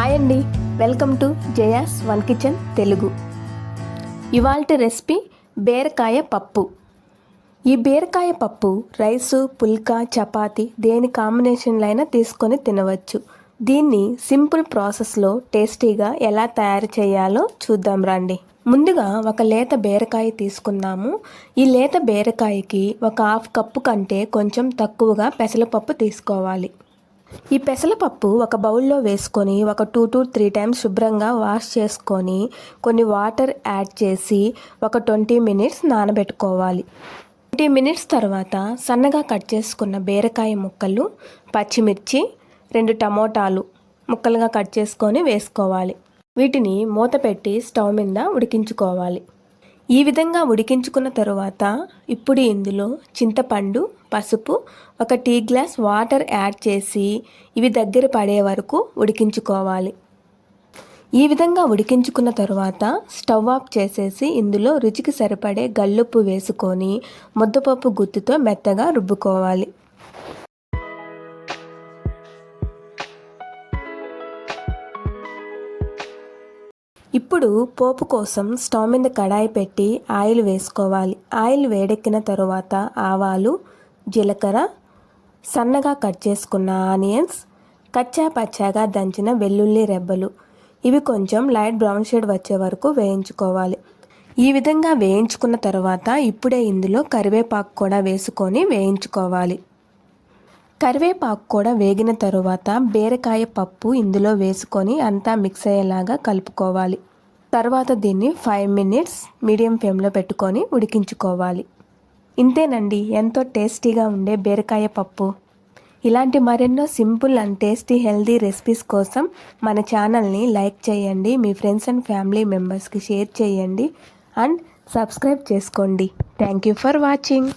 Hi అండి. Welcome to Jaya's one kitchen Telugu. ఇవాల్టి recipe బీరకాయ పప్పు. ఈ బీరకాయ పప్పు రైసు పుల్కా చపాతి దేని కాంబినేషన్లో అయినా తీసుకొని తినవచ్చు. దీన్ని సింపుల్ ప్రాసెస్లో టేస్టీగా ఎలా తయారు చేయాలో చూద్దాం రండి. ముందుగా ఒక లేత బీరకాయ తీసుకున్నాము ఈ లేత బీరకాయకి ఒక హాఫ్ కప్పు కంటే కొంచెం తక్కువగా పెసరపప్పు తీసుకోవాలి. ఈ పెసలపప్పు ఒక బౌల్లో వేసుకొని ఒక టూ టు త్రీ టైమ్స్ శుభ్రంగా వాష్ చేసుకొని కొన్ని వాటర్ యాడ్ చేసి ఒక ట్వంటీ మినిట్స్ నానబెట్టుకోవాలి. ట్వంటీ మినిట్స్ తర్వాత సన్నగా కట్ చేసుకున్న బీరకాయ ముక్కలు పచ్చిమిర్చి రెండు టమోటాలు ముక్కలుగా కట్ చేసుకొని వేసుకోవాలి. వీటిని మూత పెట్టి స్టవ్ మీద ఉడికించుకోవాలి. ఈ విధంగా ఉడికించుకున్న తరువాత ఇప్పుడు ఇందులో చింతపండు పసుపు ఒక టీ గ్లాస్ వాటర్ యాడ్ చేసి ఇవి దగ్గర పడే వరకు ఉడికించుకోవాలి. ఈ విధంగా ఉడికించుకున్న తరువాత స్టవ్ ఆఫ్ చేసేసి ఇందులో రుచికి సరిపడే గల్లుప్పు వేసుకొని ముద్దపప్పు గుత్తితో మెత్తగా రుబ్బుకోవాలి. ఇప్పుడు పోపు కోసం స్టవ్ మీద కడాయి పెట్టి ఆయిల్ వేసుకోవాలి. ఆయిల్ వేడెక్కిన తరువాత ఆవాలు జీలకర్ర సన్నగా కట్ చేసుకున్న ఆనియన్స్ కచ్చా పచ్చాగా దంచిన వెల్లుల్లి రెబ్బలు. ఇవి కొంచెం లైట్ బ్రౌన్ షేడ్ వచ్చే వరకు వేయించుకోవాలి. ఈ విధంగా వేయించుకున్న తర్వాత ఇప్పుడే ఇందులో కరివేపాకు కూడా వేసుకొని వేయించుకోవాలి. కరివేపాకు కూడా వేగిన తరువాత బీరకాయ పప్పు ఇందులో వేసుకొని అంతా మిక్స్ అయ్యేలాగా కలుపుకోవాలి. తర్వాత దీన్ని ఫైవ్ మినిట్స్ మీడియం ఫ్లేమ్లో పెట్టుకొని ఉడికించుకోవాలి. ఇంతేనండి ఎంతో టేస్టీగా ఉండే బీరకాయ పప్పు. ఇలాంటి మరెన్నో simple and tasty healthy recipes కోసం మన ఛానల్ని లైక్ చేయండి మీ ఫ్రెండ్స్ అండ్ ఫ్యామిలీ మెంబర్స్కి షేర్ చేయండి అండ్ సబ్స్క్రైబ్ చేసుకోండి. Thank you for watching.